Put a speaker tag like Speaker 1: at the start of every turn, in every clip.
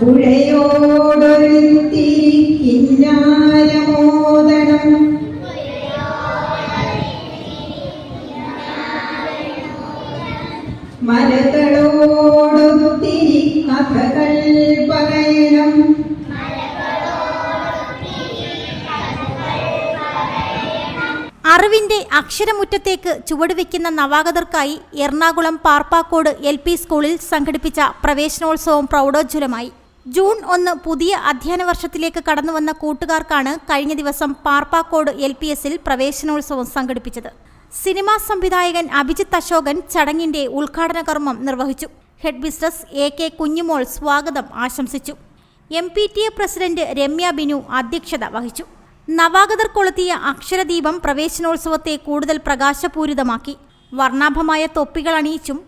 Speaker 1: പുഴയോടൊരുത്തി കിന്നാരമോദനം മലകളോടൊത്തിരി കഥകൾ പറയണം.
Speaker 2: അറിവിന്റെ അക്ഷരമുറ്റത്തേക്ക് ചുവടുവെക്കുന്ന നവാഗതർക്കായി എറണാകുളം പാർപ്പാക്കോട് എൽ പി സ്കൂളിൽ സംഘടിപ്പിച്ച പ്രവേശനോത്സവം പ്രൗഢോജ്വലമായി. ജൂൺ ഒന്ന് പുതിയ അധ്യയന വർഷത്തിലേക്ക് കടന്നുവന്ന കൂട്ടുകാർക്കാണ് കഴിഞ്ഞ ദിവസം പാർപ്പാക്കോട് എൽ പി എസിൽ പ്രവേശനോത്സവം സംഘടിപ്പിച്ചത്. സിനിമാ സംവിധായകൻ അഭിജിത്ത് അശോകൻ ചടങ്ങിന്റെ ഉദ്ഘാടന കർമ്മം നിർവഹിച്ചു. Head business A K Kunjumol സ്വാഗതം ആശംസിച്ചു. M P T A president Ramya Binu അധ്യക്ഷത വഹിച്ചു. നവാഗതർ കൊളുത്തിയ അക്ഷരദീപം പ്രവേശനോത്സവത്തെ കൂടുതൽ പ്രകാശപൂരിതമാക്കി. വർണാഭമായ തൊപ്പികൾ അണിയിച്ചും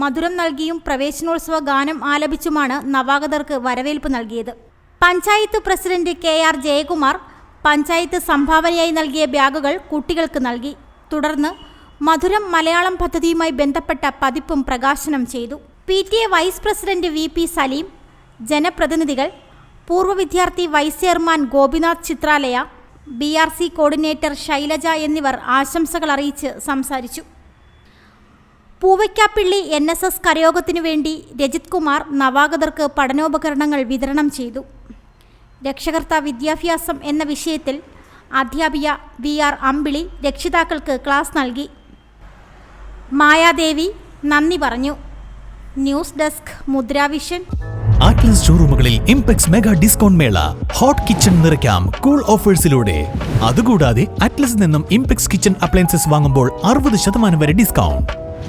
Speaker 2: മധുരം നൽകിയും പ്രവേശനോത്സവ ഗാനം ആലപിച്ചുമാണ് നവാഗതർക്ക് വരവേൽപ്പ് നൽകിയത്. Panchayat president K R Jayakumar panchayat സംഭാവനയായി നൽകിയ ബാഗുകൾ കുട്ടികൾക്ക് നൽകി. തുടർന്ന് മധുരം മലയാളം പദ്ധതിയുമായി ബന്ധപ്പെട്ട പതിപ്പും പ്രകാശനം ചെയ്തു. P T A vice president V P Saleem ജനപ്രതിനിധികൾ പൂർവ വിദ്യാർത്ഥി vice chairman Gopinath Chitralaya B R C coordinator Shailaja എന്നിവർ ആശംസകൾ അറിയിച്ച് സംസാരിച്ചു. പൂവയ്ക്കാപ്പിള്ളി എൻ എസ് എസ് കരയോഗത്തിനു വേണ്ടി രജിത് കുമാർ നവാഗതർക്ക് പഠനോപകരണങ്ങൾ വിതരണം ചെയ്തു. രക്ഷകർത്ത വിദ്യാഭ്യാസം എന്ന വിഷയത്തിൽ അധ്യാപിക വി ആർ അമ്പിളി രക്ഷിതാക്കൾക്ക് ക്ലാസ് നൽകി. മായാദേവി നന്ദി പറഞ്ഞു. News desk Mudravision.
Speaker 3: ആറ്റ്ലസ് ഷോറൂമുകളിൽ ഇംപെക്സ് മെഗാ ഡിസ്കൗണ്ട് മേള ഹോട്ട് കിച്ചൺ നിറയ്ക്കാം കൂൾ ഓഫേഴ്സിലൂടെ. അതുകൂടാതെ അറ്റ്ലസ് നിന്നും ഇംപെക്സ് കിച്ചൺ അപ്ലയൻസസ് വാങ്ങുമ്പോൾ അറുപത് ശതമാനം വരെ ഡിസ്കൗണ്ട്.